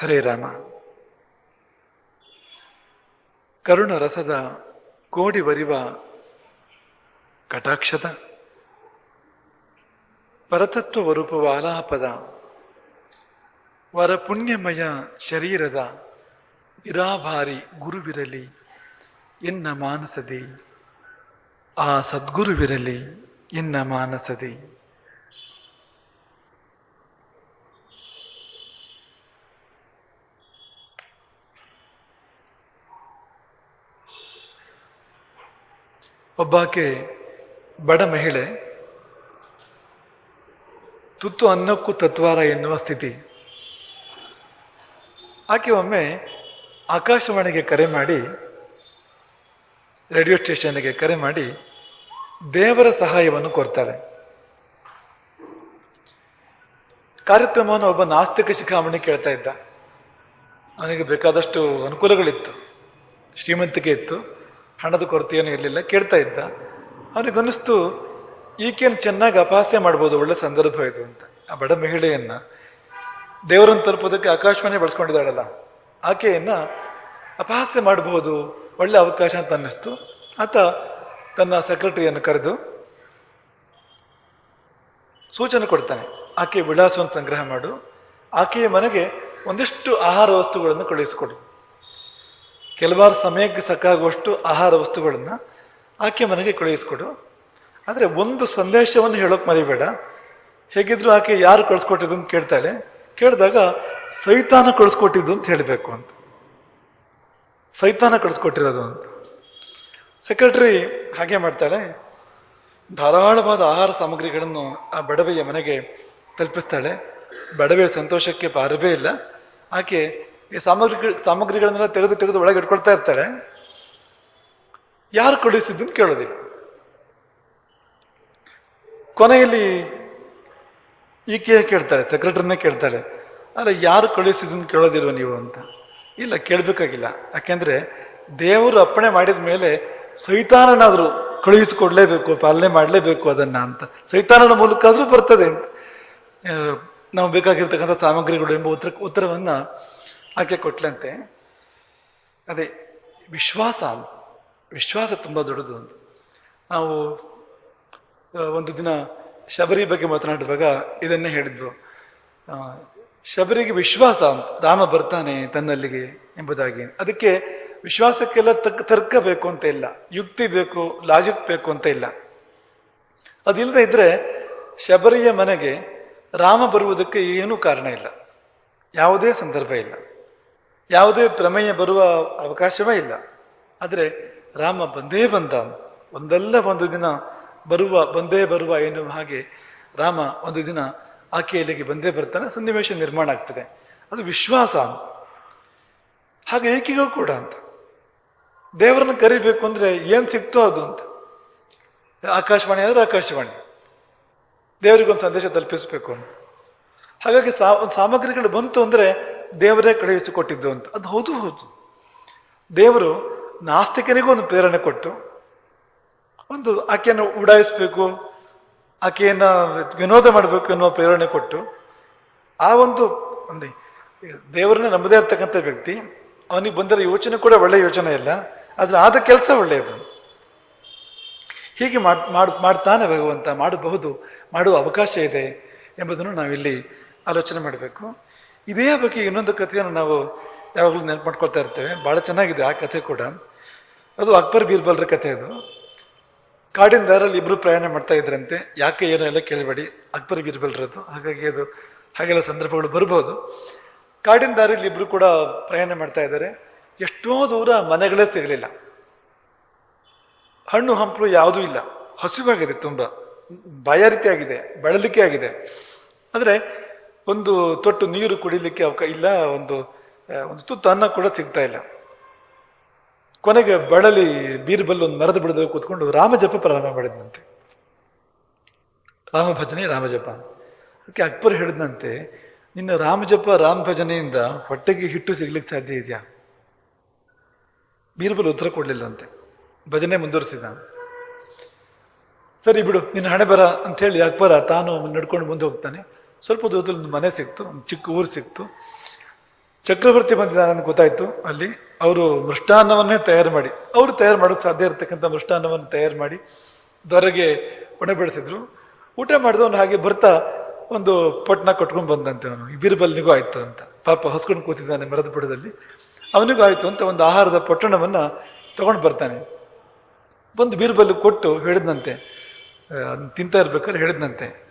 ಹರೇ ರಾಮ. ಕರುಣ ರಸದ ಕೋಡಿ ಬರಿವ ಕಟಾಕ್ಷದ. ಪರತತ್ವ ವರೂಪವ ಆಲಾಪದ. ವರ ಪುಣ್ಯಮಯ ಶರೀರದ ನಿರಾಭಾರಿ ಗುರುವಿರಲಿ, ಎನ್ನ ಮಾನಸದಿ. ಆ ಸದ್ಗುರುವಿರಲಿ, ಎನ್ನ ಮಾನಸದಿ. ಒಬ್ಬಾಕೆ ಬಡ ಮಹಿಳೆ, ತುತ್ತು ಅನ್ನಕ್ಕೂ ತತ್ವಾರ ಎನ್ನುವ ಸ್ಥಿತಿ. ಆಕೆ ಒಮ್ಮೆ ಆಕಾಶವಾಣಿಗೆ ಕರೆ ಮಾಡಿ, ರೇಡಿಯೋ ಸ್ಟೇಷನ್ಗೆ ಕರೆ ಮಾಡಿ ದೇವರ ಸಹಾಯವನ್ನು ಕೋರ್ತಾಳೆ ಕಾರ್ಯಕ್ರಮವನ್ನು ಒಬ್ಬ ನಾಸ್ತಿಕ ಶಿಖಾಮಣಿ ಕೇಳ್ತಾ ಇದ್ದ. ಅವನಿಗೆ ಬೇಕಾದಷ್ಟು ಅನುಕೂಲಗಳಿತ್ತು. ಶ್ರೀಮಂತಿಕೆ ಇತ್ತು. ಹಣದ ಕೊರತೆಯೇನು ಇರಲಿಲ್ಲ, ಕೇಳ್ತಾ ಇದ್ದ. ಅವನಿಗನ್ನಿಸ್ತು ಈಕೆಯನ್ನು ಚೆನ್ನಾಗಿ ಅಪಹಾಸ್ಯ ಮಾಡ್ಬೋದು, ಒಳ್ಳೆ ಸಂದರ್ಭ ಇದು ಅಂತ. ಆ ಬಡ ಮಹಿಳೆಯನ್ನ ದೇವರನ್ನು ತಲುಪೋದಕ್ಕೆ ಆಕಾಶವಾಣಿ ಬಳಸ್ಕೊಂಡಿದ್ದಾಳಲ್ಲ. ಆಕೆಯನ್ನ ಅಪಹಾಸ್ಯ ಮಾಡಬಹುದು ಒಳ್ಳೆ ಅವಕಾಶ ಅಂತ ಅನ್ನಿಸ್ತು. ಆತ ತನ್ನ ಸೆಕ್ರೆಟರಿಯನ್ನು ಕರೆದು ಸೂಚನೆ ಕೊಡ್ತಾನೆ, ಆಕೆ ವಿಳಾಸವನ್ನು ಸಂಗ್ರಹ ಮಾಡು. ಆಕೆಯ ಮನೆಗೆ ಒಂದಿಷ್ಟು ಆಹಾರ ವಸ್ತುಗಳನ್ನು ಕಳುಹಿಸಿಕೊಡು. ಕೆಲವಾರು ಸಮಯಕ್ಕೆ ಸಾಕಾಗುವಷ್ಟು ಆಹಾರ ವಸ್ತುಗಳನ್ನು ಆಕೆ ಮನೆಗೆ ಕಳುಹಿಸ್ಕೊಡು. ಆದರೆ ಒಂದು ಸಂದೇಶವನ್ನು ಹೇಳೋಕೆ ಮರಿಬೇಡ. ಹೇಗಿದ್ರು ಆಕೆ ಯಾರು ಕಳಿಸ್ಕೊಟ್ಟಿದ್ದು ಅಂತ ಕೇಳ್ತಾಳೆ. ಕೇಳಿದಾಗ, ಸೈತಾನ ಕಳಿಸ್ಕೊಟ್ಟಿದ್ದು ಅಂತ ಹೇಳಬೇಕು ಅಂತ. ಸೈತಾನ ಕಳಿಸ್ಕೊಟ್ಟಿರೋದು ಅಂತ. ಸೆಕ್ರೆಟರಿ ಹಾಗೆ ಮಾಡ್ತಾಳೆ. ಧಾರಾಳವಾದ ಆಹಾರ ಸಾಮಗ್ರಿಗಳನ್ನು ಆ ಬಡವೆಯ ಮನೆಗೆ ತಲುಪಿಸ್ತಾಳೆ. ಬಡವೆಯ ಸಂತೋಷಕ್ಕೆ ಪಾರವೇ ಇಲ್ಲ. ಆಕೆ ಈ ಸಾಮಗ್ರಿ ಸಾಮಗ್ರಿಗಳನ್ನೆಲ್ಲ ತೆಗೆದು ತೆಗೆದು ಒಳಗೆ ಇಟ್ಕೊಳ್ತಾ ಇರ್ತಾಳೆ ಯಾರು ಕಳುಹಿಸಿದ್ದು ಅಂತ ಕೇಳೋದಿಲ್ಲ. ಕೊನೆಯಲ್ಲಿ ಈಕೆ ಕೇಳ್ತಾಳೆ ಸೆಕ್ರೆಟರಿನೇ ಕೇಳ್ತಾಳೆ ಅಲ್ಲ ಯಾರು ಕಳುಹಿಸಿದ್ದು ಅಂತ ಕೇಳೋದಿಲ್ವ ನೀವು ಅಂತ? ಇಲ್ಲ, ಕೇಳಬೇಕಾಗಿಲ್ಲ. ಯಾಕೆಂದರೆ ದೇವರು ಅಪ್ಪಣೆ ಮಾಡಿದ ಮೇಲೆ ಸೈತಾನನಾದರೂ ಕಳುಹಿಸಿಕೊಡ್ಲೇಬೇಕು, ಪಾಲನೆ ಮಾಡಲೇಬೇಕು ಅದನ್ನ ಅಂತ. ಸೈತಾನನ ಮೂಲಕ ಆದರೂ ಬರ್ತದೆ ನಾವು ಬೇಕಾಗಿರ್ತಕ್ಕಂಥ ಸಾಮಗ್ರಿಗಳು ಎಂಬ ಉತ್ತರ, ಉತ್ತರವನ್ನ ಆಕೆ ಕೊಟ್ಲಂತೆ. ಅದೇ, ವಿಶ್ವಾಸ ವಿಶ್ವಾಸ ತುಂಬ ದೊಡ್ಡದು ಅಂತ. ನಾವು ಒಂದು ದಿನ ಶಬರಿ ಬಗ್ಗೆ ಮಾತನಾಡುವಾಗ ಇದನ್ನೇ ಹೇಳಿದ್ರು. ಶಬರಿಗೆ ವಿಶ್ವಾಸ ರಾಮ ಬರ್ತಾನೆ ತನ್ನಲ್ಲಿಗೆ ಎಂಬುದಾಗಿ. ಅದಕ್ಕೆ ವಿಶ್ವಾಸಕ್ಕೆಲ್ಲ ತಕ್ಕ ತರ್ಕ ಬೇಕು ಅಂತ ಇಲ್ಲ. ಯುಕ್ತಿ ಬೇಕು, ಲಾಜಿಕ್ ಬೇಕು ಅಂತ ಇಲ್ಲ. ಅದಿಲ್ಲದೆ ಇದ್ರೆ ಶಬರಿಯ ಮನೆಗೆ ರಾಮ ಬರುವುದಕ್ಕೆ ಏನೂ ಕಾರಣ ಇಲ್ಲ. ಯಾವುದೇ ಸಂದರ್ಭ ಇಲ್ಲ. ಯಾವುದೇ ಪ್ರಮೇಯ ಬರುವ ಅವಕಾಶವೇ ಇಲ್ಲ. ಆದರೆ ರಾಮ ಬಂದೇ ಬಂದ, ಒಂದಲ್ಲ ಒಂದು ದಿನ ಬರುವ, ಬಂದೇ ಬರುವ ಎನ್ನುವ ಹಾಗೆ ರಾಮ ಒಂದು ದಿನ ಆಕೆಯಲ್ಲಿಗೆ ಬಂದೇ ಬರ್ತಾನೆ, ಸನ್ನಿವೇಶ ನಿರ್ಮಾಣ ಆಗ್ತದೆ. ಅದು ವಿಶ್ವಾಸ. ಹಾಗೆ ಏಕೆಗೂ ಕೂಡ ಅಂತ. ದೇವರನ್ನು ಕರಿಬೇಕು ಅಂದರೆ ಏನು ಸಿಕ್ತೋ ಅದು ಅಂತ. ಆಕಾಶವಾಣಿ ಅಂದರೆ ಆಕಾಶವಾಣಿ. ದೇವರಿಗೊಂದು ಸಂದೇಶ ತಲುಪಿಸಬೇಕು ಅಂತ. ಹಾಗಾಗಿ ಸಾ ಸಾಮಗ್ರಿಗಳು ಬಂತು ಅಂದ್ರೆ ದೇವರೇ ಕಳುಹಿಸಿಕೊಟ್ಟಿದ್ದು ಅಂತ. ಅದು ಹೌದು ಹೌದು. ದೇವರು ನಾಸ್ತಿಕನಿಗೂ ಒಂದು ಪ್ರೇರಣೆ ಕೊಟ್ಟು ಒಂದು ಆಕೆಯನ್ನು ಉಡಾಯಿಸ್ಬೇಕು, ಆಕೆಯನ್ನ ವಿನೋದ ಮಾಡಬೇಕು ಎನ್ನುವ ಪ್ರೇರಣೆ ಕೊಟ್ಟು ಆ ಒಂದು ಒಂದು ದೇವರನ್ನ ನಂಬದೇ ಇರ್ತಕ್ಕಂಥ ವ್ಯಕ್ತಿ, ಅವನಿಗೆ ಬಂದಿರೋ ಯೋಚನೆ ಕೂಡ ಒಳ್ಳೆ ಯೋಚನೆ ಇಲ್ಲ ಆದ್ರೆ ಆದ ಕೆಲಸ ಒಳ್ಳೆಯದು. ಹೀಗೆ ಮಾಡ್, ಮಾಡ್ತಾನೆ ಭಗವಂತ, ಮಾಡಬಹುದು, ಮಾಡುವ ಅವಕಾಶ ಇದೆ ಎಂಬುದನ್ನು ನಾವಿಲ್ಲಿ ಆಲೋಚನೆ ಮಾಡಬೇಕು. ಇದೇ ಬಗ್ಗೆ ಇನ್ನೊಂದು ಕಥೆಯನ್ನು ನಾವು ಯಾವಾಗಲೂ ನೆನಪು ಮಾಡ್ಕೊಳ್ತಾ ಇರ್ತೇವೆ. ಭಾಳ ಚೆನ್ನಾಗಿದೆ ಆ ಕಥೆ ಕೂಡ. ಅದು ಅಕ್ಬರ್ ಬೀರ್ಬಲ್ರ ಕಥೆ ಅದು. ಕಾಡಿನ ದಾರಲ್ಲಿ ಇಬ್ಬರು ಪ್ರಯಾಣ ಮಾಡ್ತಾ ಇದ್ರಂತೆ. ಯಾಕೆ ಏನು ಎಲ್ಲ ಕೇಳಬೇಡಿ. ಅಕ್ಬರ್ ಬೀರ್ಬಲ್ರದ್ದು. ಹಾಗಾಗಿ ಅದು ಹಾಗೆಲ್ಲ ಸಂದರ್ಭಗಳು ಬರ್ಬೋದು. ಕಾಡಿನ ದಾರಿಯಲ್ಲಿ ಇಬ್ಬರು ಕೂಡ ಪ್ರಯಾಣ ಮಾಡ್ತಾ ಇದ್ದಾರೆ. ಎಷ್ಟೋ ದೂರ ಮನೆಗಳೇ ಸಿಗಲಿಲ್ಲ. ಹಣ್ಣು ಹಂಪಲು ಯಾವುದೂ ಇಲ್ಲ. ಹಸಿವಾಗಿದೆ ತುಂಬ. ಬಾಯಾರಿಕೆ ಆಗಿದೆ ಬಳಲಿಕೆ ಆಗಿದೆ. ಆದರೆ ಒಂದು ತೊಟ್ಟು ನೀರು ಕುಡಿಲಿಕ್ಕೆ ಅವಕಾಶ ಇಲ್ಲ, ಒಂದು ಒಂದು ತುತ್ತು ಅನ್ನ ಕೂಡ ಸಿಗ್ತಾ ಇಲ್ಲ. ಕೊನೆಗೆ ಬಳಲಿ ಬೀರ್ಬಲ್ ಒಂದು ಮರದ ಬಿಡದಲ್ಲಿ ಕೂತ್ಕೊಂಡು ರಾಮಜಪ ಪ್ರಾರಂಭ ಮಾಡಿದಂತೆ ರಾಮ ಭಜನೆ ರಾಮಜಪ. ಅದಕ್ಕೆ ಅಕ್ಬರ್ ಹೇಳಿದಂತೆ ನಿನ್ನ ರಾಮಜಪ, ರಾಮ ಭಜನೆಯಿಂದ ಹೊಟ್ಟೆಗೆ ಹಿಟ್ಟು ಸಿಗ್ಲಿಕ್ಕೆ ಸಾಧ್ಯ ಇದೆಯಾ? ಬೀರ್ಬಲ್ ಉತ್ತರ ಕೊಡಲಿಲ್ಲಂತೆ. ಭಜನೆ ಮುಂದುವರಿಸಿದ. ಸರಿ ಬಿಡು, ನಿನ್ನ ಹಣೆ ಬರ ಅಂತ ಹೇಳಿ ಅಕ್ಬರ ತಾನು ನಡ್ಕೊಂಡು ಮುಂದೆ ಹೋಗ್ತಾನೆ. ಸ್ವಲ್ಪ ದೂರದಲ್ಲಿ ಒಂದು ಮನೆ ಸಿಕ್ತು, ಒಂದು ಚಿಕ್ಕ ಊರು ಸಿಕ್ತು. ಚಕ್ರವರ್ತಿ ಬಂದಿದ್ದಾನೆ ನನಗೆ ಗೊತ್ತಾಯ್ತು ಅಲ್ಲಿ. ಅವರು ಮೃಷ್ಟಾನ್ನವನ್ನೇ ತಯಾರು ಮಾಡಿ, ಅವರು ತಯಾರು ಮಾಡೋಕ್ಕೆ ಸಾಧ್ಯ ಇರತಕ್ಕಂಥ ಮೃಷ್ಟಾನ್ನವನ್ನು ತಯಾರು ಮಾಡಿ ದೊರೆಗೆ ಬೆಳೆಸಿದ್ರು. ಊಟ ಮಾಡಿದವನು ಹಾಗೆ ಬರ್ತಾ ಒಂದು ಪಟ್ನ ಕೊಟ್ಕೊಂಡು ಬಂದಂತೆ ಅವನು. ಬೀರ್ಬಲ್ನಿಗೂ ಆಯ್ತು ಅಂತ. ಪಾಪ ಹೊಸ್ಕೊಂಡು ಕೂತಿದ್ದಾನೆ ಮರದ ಬಿಡದಲ್ಲಿ. ಅವನಿಗೂ ಆಯ್ತು ಅಂತ ಒಂದು ಆಹಾರದ ಪೊಟ್ಟಣವನ್ನು ತಗೊಂಡು ಬರ್ತಾನೆ. ಬಂದು ಬೀರ್ಬಲ್ ಕೊಟ್ಟು ಹೇಳಿದ್ನಂತೆ. ತಿಂತಾ ಇರ್ಬೇಕಾದ್ರೆ ಹೇಳಿದ್ನಂತೆ.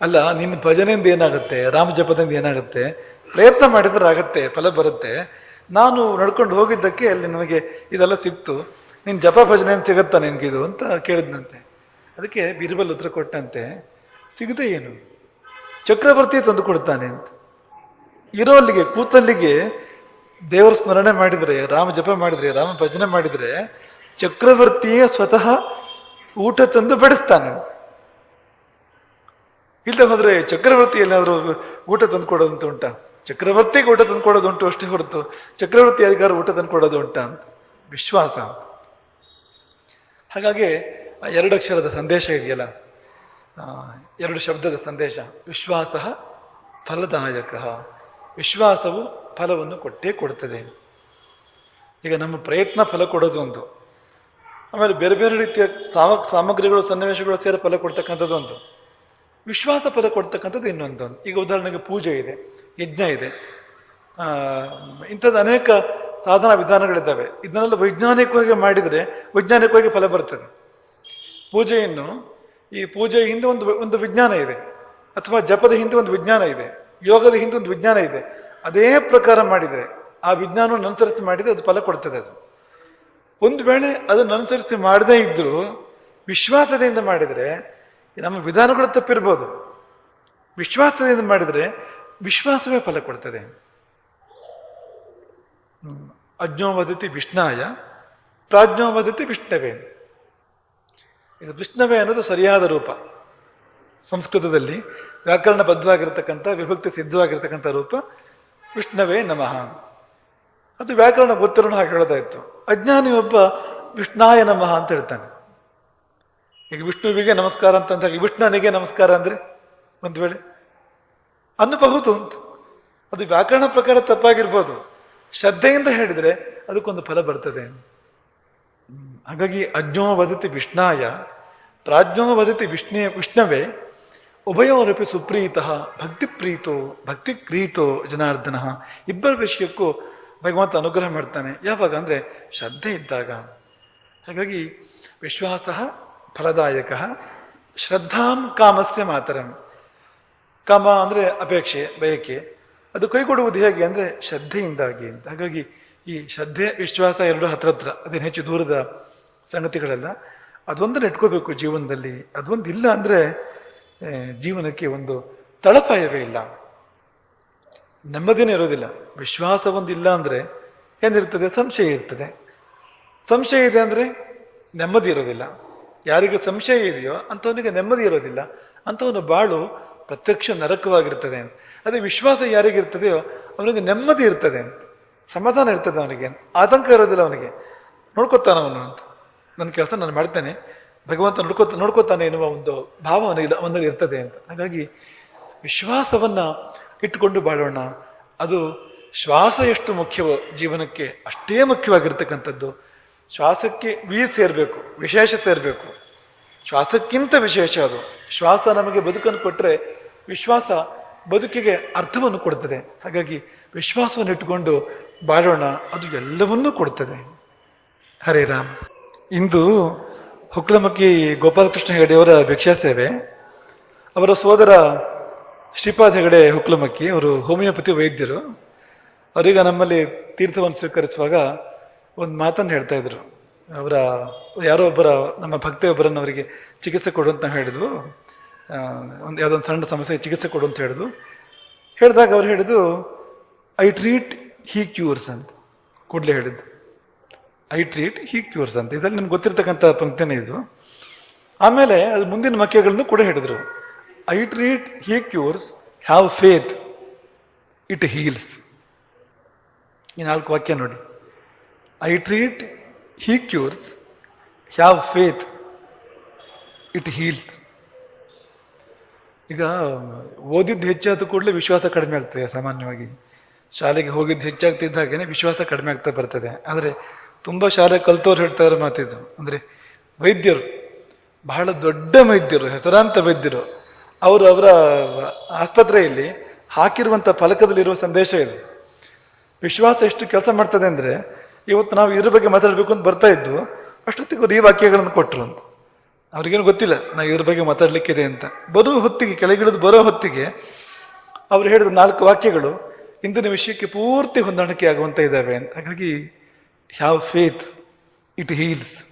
ಅಲ್ಲ, ನಿನ್ನ ಭಜನೆಯಿಂದ ಏನಾಗುತ್ತೆ? ರಾಮ ಜಪದಿಂದ ಏನಾಗುತ್ತೆ? ಪ್ರಯತ್ನ ಮಾಡಿದ್ರೆ ಆಗತ್ತೆ, ಫಲ ಬರುತ್ತೆ. ನಾನು ನಡ್ಕೊಂಡು ಹೋಗಿದ್ದಕ್ಕೆ ಅಲ್ಲಿ ನನಗೆ ಇದೆಲ್ಲ ಸಿಕ್ತು. ನಿನ್ನ ಜಪ ಭಜನೆ ಸಿಗುತ್ತಾ ಇದು ಅಂತ ಕೇಳಿದ್ನಂತೆ. ಅದಕ್ಕೆ ಬೀರ್ಬಲ್ ಉತ್ತರ ಕೊಟ್ಟಂತೆ. ಸಿಗದೆ ಏನು? ಚಕ್ರವರ್ತಿ ತಂದು ಕೊಡ್ತಾನೆ ಅಂತ. ಇರೋಲ್ಲಿಗೆ, ಕೂತಲ್ಲಿಗೆ ದೇವರ ಸ್ಮರಣೆ ಮಾಡಿದ್ರೆ, ರಾಮ ಜಪ ಮಾಡಿದ್ರೆ, ರಾಮ ಭಜನೆ ಮಾಡಿದ್ರೆ, ಚಕ್ರವರ್ತಿಯೇ ಸ್ವತಃ ಊಟ ತಂದು ಬಡಿಸ್ತಾನೆ ಇಲ್ಲದೆ ಹೋದ್ರೆ ಚಕ್ರವರ್ತಿ ಎಲ್ಲಾದರೂ ಊಟ ತಂದು ಕೊಡೋದಂತ ಉಂಟಾ? ಚಕ್ರವರ್ತಿಗೆ ಊಟ ತಂದು ಕೊಡೋದು ಉಂಟು ಅಷ್ಟೇ ಹೊರತು ಚಕ್ರವರ್ತಿ ಯಾರಿಗಾರು ಊಟ ತಂದು ಕೊಡೋದು ಉಂಟಾ ಅಂತ? ವಿಶ್ವಾಸ ಹಾಗಾಗಿ ಎರಡು ಅಕ್ಷರದ ಸಂದೇಶ ಇದೆಯಲ್ಲ? ಎರಡು ಶಬ್ದದ ಸಂದೇಶ. ವಿಶ್ವಾಸ ಫಲದಾಯಕ. ವಿಶ್ವಾಸವು ಫಲವನ್ನು ಕೊಟ್ಟೇ ಕೊಡ್ತದೆ. ಈಗ ನಮ್ಮ ಪ್ರಯತ್ನ ಫಲ ಕೊಡೋದು ಒಂದು ಆಮೇಲೆ ಬೇರೆ ಬೇರೆ ರೀತಿಯ ಸಾಮ, ಸಾಮಗ್ರಿಗಳು, ಸನ್ನಿವೇಶಗಳು ಸೇರಿ ಫಲ ಕೊಡ್ತಕ್ಕಂಥದ್ದು ಒಂದು ವಿಶ್ವಾಸ ಪದ ಕೊಡ್ತಕ್ಕಂಥದ್ದು ಇನ್ನೊಂದು. ಈಗ ಉದಾಹರಣೆಗೆ ಪೂಜೆ ಇದೆ, ಯಜ್ಞ ಇದೆ. ಇಂಥದ್ದು ಅನೇಕ ಸಾಧನ ವಿಧಾನಗಳಿದ್ದಾವೆ. ಇದನ್ನೆಲ್ಲ ವೈಜ್ಞಾನಿಕವಾಗಿ ಮಾಡಿದರೆ ವೈಜ್ಞಾನಿಕವಾಗಿ ಫಲ ಬರ್ತದೆ. ಪೂಜೆಯನ್ನು, ಈ ಪೂಜೆ ಹಿಂದೆ ಒಂದು ಒಂದು ವಿಜ್ಞಾನ ಇದೆ. ಅಥವಾ ಜಪದ ಹಿಂದೆ ಒಂದು ವಿಜ್ಞಾನ ಇದೆ. ಯೋಗದ ಹಿಂದೆ ಒಂದು ವಿಜ್ಞಾನ ಇದೆ. ಅದೇ ಪ್ರಕಾರ ಮಾಡಿದರೆ, ಆ ವಿಜ್ಞಾನವನ್ನು ಅನುಸರಿಸಿ ಮಾಡಿದರೆ ಅದು ಫಲ ಕೊಡ್ತದೆ ಅದು. ಒಂದು ವೇಳೆ ಅದನ್ನು ಅನುಸರಿಸಿ ಮಾಡದೇ ಇದ್ದರೂ ವಿಶ್ವಾಸದಿಂದ ಮಾಡಿದರೆ ನಮ್ಮ ವಿಧಾನಗಳು ತಪ್ಪಿರ್ಬೋದು. ವಿಶ್ವಾಸದಿಂದ ಮಾಡಿದರೆ ವಿಶ್ವಾಸವೇ ಫಲ ಕೊಡ್ತದೆ. ಅಜ್ಞೋ ವದತಿ ವಿಷ್ಣಾಯ ಪ್ರಾಜ್ಞೋ ವದತಿ ವಿಷ್ಣವೇ. ಈಗ ವಿಷ್ಣವೇ ಅನ್ನೋದು ಸರಿಯಾದ ರೂಪ. ಸಂಸ್ಕೃತದಲ್ಲಿ ವ್ಯಾಕರಣ ಬದ್ಧವಾಗಿರ್ತಕ್ಕಂಥ, ವಿಭಕ್ತಿ ಸಿದ್ಧವಾಗಿರ್ತಕ್ಕಂಥ ರೂಪ ವಿಷ್ಣವೇ ನಮಃ. ಅದು ವ್ಯಾಕರಣ ಗೊತ್ತಿರೋಣ ಹಾಗೆ ಹೇಳ್ತಾ ಅಜ್ಞಾನಿ ಒಬ್ಬ ವಿಷ್ಣಾಯ ನಮಃ ಅಂತ ಹೇಳ್ತಾನೆ. ಈಗ ವಿಷ್ಣುವಿಗೆ ನಮಸ್ಕಾರ ಅಂತ ಅಂದಾಗ ವಿಷ್ಣನಿಗೆ ನಮಸ್ಕಾರ ಅಂದ್ರೆ? ಒಂದು ವೇಳೆ ಅನ್ನಬಹುದು ಉಂಟು. ಅದು ವ್ಯಾಕರಣ ಪ್ರಕಾರ ತಪ್ಪಾಗಿರ್ಬೋದು. ಶ್ರದ್ಧೆಯಿಂದ ಹೇಳಿದ್ರೆ ಅದಕ್ಕೊಂದು ಫಲ ಬರ್ತದೆ. ಹಾಗಾಗಿ ಅಜ್ಞೋ ವದತಿ ವಿಷ್ಣಾಯ ಪ್ರಾಜ್ಞೋ ವದತಿ ವಿಷ್ಣೇ, ವಿಷ್ಣವೇ ಉಭಯೋರಪಿ ಸುಪ್ರೀತ ಭಕ್ತಿ ಪ್ರೀತೋ ಭಕ್ತಿ ಪ್ರೀತೋ ಜನಾರ್ದನ. ಇಬ್ಬರ ವಿಷಯಕ್ಕೂ ಭಗವಂತ ಅನುಗ್ರಹ ಮಾಡ್ತಾನೆ. ಯಾವಾಗ? ಅಂದರೆ ಶ್ರದ್ಧೆ ಇದ್ದಾಗ. ಹಾಗಾಗಿ ವಿಶ್ವಾಸ ಫಲದಾಯಕ. ಶ್ರದ್ಧಾಂ ಕಾಮಸ್ಯ ಮಾತರಂ. ಕಾಮ ಅಂದರೆ ಅಪೇಕ್ಷೆ, ಬಯಕೆ. ಅದು ಕೈಗೊಡುವುದು ಹೇಗೆ ಅಂದರೆ ಶ್ರದ್ಧೆಯಿಂದಾಗಿ ಅಂತ. ಹಾಗಾಗಿ ಈ ಶ್ರದ್ಧೆ, ವಿಶ್ವಾಸ ಎರಡು ಹತ್ರ ಅದೇನು ಹೆಚ್ಚು ದೂರದ ಸಂಗತಿಗಳಲ್ಲ. ಅದೊಂದನ್ನು ಇಟ್ಕೋಬೇಕು ಜೀವನದಲ್ಲಿ. ಅದೊಂದು ಇಲ್ಲ ಅಂದರೆ ಜೀವನಕ್ಕೆ ಒಂದು ತಳಪಾಯವೇ ಇಲ್ಲ. ನೆಮ್ಮದಿನೇ ಇರೋದಿಲ್ಲ. ವಿಶ್ವಾಸ ಒಂದಿಲ್ಲ ಅಂದರೆ ಏನಿರ್ತದೆ? ಸಂಶಯ ಇರ್ತದೆ. ಸಂಶಯ ಇದೆ ಅಂದರೆ ನೆಮ್ಮದಿ ಇರೋದಿಲ್ಲ. ಯಾರಿಗೆ ಸಂಶಯ ಇದೆಯೋ ಅಂಥವನಿಗೆ ನೆಮ್ಮದಿ ಇರೋದಿಲ್ಲ. ಅಂಥವನ ಬಾಳು ಪ್ರತ್ಯಕ್ಷ ನರಕವಾಗಿರ್ತದೆ ಅದೇ ವಿಶ್ವಾಸ ಯಾರಿಗಿರ್ತದೆಯೋ ಅವನಿಗೆ ನೆಮ್ಮದಿ ಇರ್ತದೆ ಸಮಾಧಾನ ಇರ್ತದೆ ಅವನಿಗೆ ಆತಂಕ ಇರೋದಿಲ್ಲ ಅವನಿಗೆ. ನೋಡ್ಕೊತಾನ ಅವನು ಅಂತ. ನನ್ನ ಕೆಲಸ ನಾನು ಮಾಡ್ತೇನೆ. ಭಗವಂತ ನೋಡ್ಕೊತ ನೋಡ್ಕೋತಾನೆ ಎನ್ನುವ ಒಂದು ಭಾವ ಅವನಿಗೆ ಅವನಲ್ಲಿ ಇರ್ತದೆ ಅಂತ. ಹಾಗಾಗಿ ವಿಶ್ವಾಸವನ್ನು ಇಟ್ಟುಕೊಂಡು ಬಾಳೋಣ. ಅದು ಶ್ವಾಸ ಎಷ್ಟು ಮುಖ್ಯವೋ ಜೀವನಕ್ಕೆ ಅಷ್ಟೇ ಮುಖ್ಯವಾಗಿರ್ತಕ್ಕಂಥದ್ದು. ಶ್ವಾಸಕ್ಕೆ ವಿ ಸೇರಬೇಕು, ವಿಶೇಷ ಸೇರಬೇಕು. ಶ್ವಾಸಕ್ಕಿಂತ ವಿಶೇಷ ಅದು. ಶ್ವಾಸ ನಮಗೆ ಬದುಕನ್ನು ಕೊಟ್ಟರೆ ವಿಶ್ವಾಸ ಬದುಕಿಗೆ ಅರ್ಥವನ್ನು ಕೊಡ್ತದೆ. ಹಾಗಾಗಿ ವಿಶ್ವಾಸವನ್ನು ಇಟ್ಟುಕೊಂಡು ಬಾಳೋಣ, ಅದು ಎಲ್ಲವನ್ನೂ ಕೊಡ್ತದೆ. ಹರೇ ರಾಮ್. ಇಂದು ಹುಕ್ಲಮಕ್ಕಿ ಗೋಪಾಲಕೃಷ್ಣ ಹೆಗಡೆಯವರ ಭಿಕ್ಷಾ ಸೇವೆ. ಅವರ ಸೋದರ ಶ್ರೀಪಾದ ಹೆಗಡೆ ಹುಕ್ಲಮಕ್ಕಿ, ಅವರು ಹೋಮಿಯೋಪತಿ ವೈದ್ಯರು. ಅವರೀಗ ನಮ್ಮಲ್ಲಿ ತೀರ್ಥವನ್ನು ಸ್ವೀಕರಿಸುವಾಗ ಒಂದು ಮಾತನ್ನು ಹೇಳ್ತಾ ಇದ್ರು. ಅವರ, ಯಾರೋ ಒಬ್ಬರ, ನಮ್ಮ ಭಕ್ತಿಯೊಬ್ಬರನ್ನು ಅವರಿಗೆ ಚಿಕಿತ್ಸೆ ಕೊಡು ಅಂತ ಹೇಳಿದ್ವು. ಒಂದು ಯಾವುದೊಂದು ಸಣ್ಣ ಸಮಸ್ಯೆ, ಚಿಕಿತ್ಸೆ ಕೊಡು ಅಂತ ಹೇಳಿದ್ವು. ಹೇಳಿದಾಗ ಅವ್ರು ಹೇಳಿದ್ದು ಐ ಟ್ರೀಟ್ ಹೀ ಕ್ಯೂರ್ಸ್ ಅಂತ. ಕೂಡಲೇ ಹೇಳಿದ್ದು. ಐ ಟ್ರೀಟ್ ಹೀ ಕ್ಯೂರ್ಸ್ ಅಂತ. ಇದರಲ್ಲಿ ನಿಮ್ಗೆ ಗೊತ್ತಿರ್ತಕ್ಕಂಥ ಪಂಕ್ತಿನೇ ಇದು. ಆಮೇಲೆ ಅದು ಮುಂದಿನ ವಾಕ್ಯಗಳನ್ನು ಕೂಡ ಹೇಳಿದ್ರು. I treat he cures have faith it heals ಈ ನಾಲ್ಕು ವಾಕ್ಯ ನೋಡಿ. I treat he cures have faith it heals ಈಗ, ಓದಿದ್ದು ಹೆಚ್ಚಾದ ಕೂಡಲೇ ವಿಶ್ವಾಸ ಕಡಿಮೆ ಆಗ್ತದೆ ಸಾಮಾನ್ಯವಾಗಿ. ಶಾಲೆಗೆ ಹೋಗಿದ್ದು ಹೆಚ್ಚಾಗ್ತಿದ್ದ ಹಾಗೆಯೇ ವಿಶ್ವಾಸ ಕಡಿಮೆ ಆಗ್ತಾ ಬರ್ತದೆ. ಆದರೆ ತುಂಬ ಶಾಲೆ ಕಲ್ತವ್ರು ಹೇಳ್ತಾರೆ ಮಾತಿದ್ದು ಅಂದರೆ ವೈದ್ಯರು, ಬಹಳ ದೊಡ್ಡ ವೈದ್ಯರು, ಹೆಸರಾಂತ ವೈದ್ಯರು, ಅವರು ಅವರ ಆಸ್ಪತ್ರೆಯಲ್ಲಿ ಹಾಕಿರುವಂಥ ಫಲಕದಲ್ಲಿರುವ ಸಂದೇಶ ಇದು. ವಿಶ್ವಾಸ ಎಷ್ಟು ಕೆಲಸ ಮಾಡ್ತದೆ ಅಂದರೆ ಇವತ್ತು ನಾವು ಇದ್ರ ಬಗ್ಗೆ ಮಾತಾಡಬೇಕು ಅಂತ ಬರ್ತಾ ಇದ್ದು, ಅಷ್ಟೊತ್ತಿಗೆ ಅವ್ರು ಈ ವಾಕ್ಯಗಳನ್ನು ಕೊಟ್ಟರು ಅಂತ. ಅವ್ರಿಗೇನು ಗೊತ್ತಿಲ್ಲ ನಾವು ಇದ್ರ ಬಗ್ಗೆ ಮಾತಾಡಲಿಕ್ಕಿದೆ ಅಂತ. ಬರೋ ಹೊತ್ತಿಗೆ, ಕೆಳಗಿಳಿದು ಬರೋ ಹೊತ್ತಿಗೆ ಅವ್ರು ಹೇಳಿದ ನಾಲ್ಕು ವಾಕ್ಯಗಳು ಇಂದಿನ ವಿಷಯಕ್ಕೆ ಪೂರ್ತಿ ಹೊಂದಾಣಿಕೆ ಆಗುವಂತ ಇದ್ದಾವೆ ಹಾಗಾಗಿ ಹ್ಯಾವ್ ಫೇತ್ ಇಟ್ ಹೀಲ್ಸ್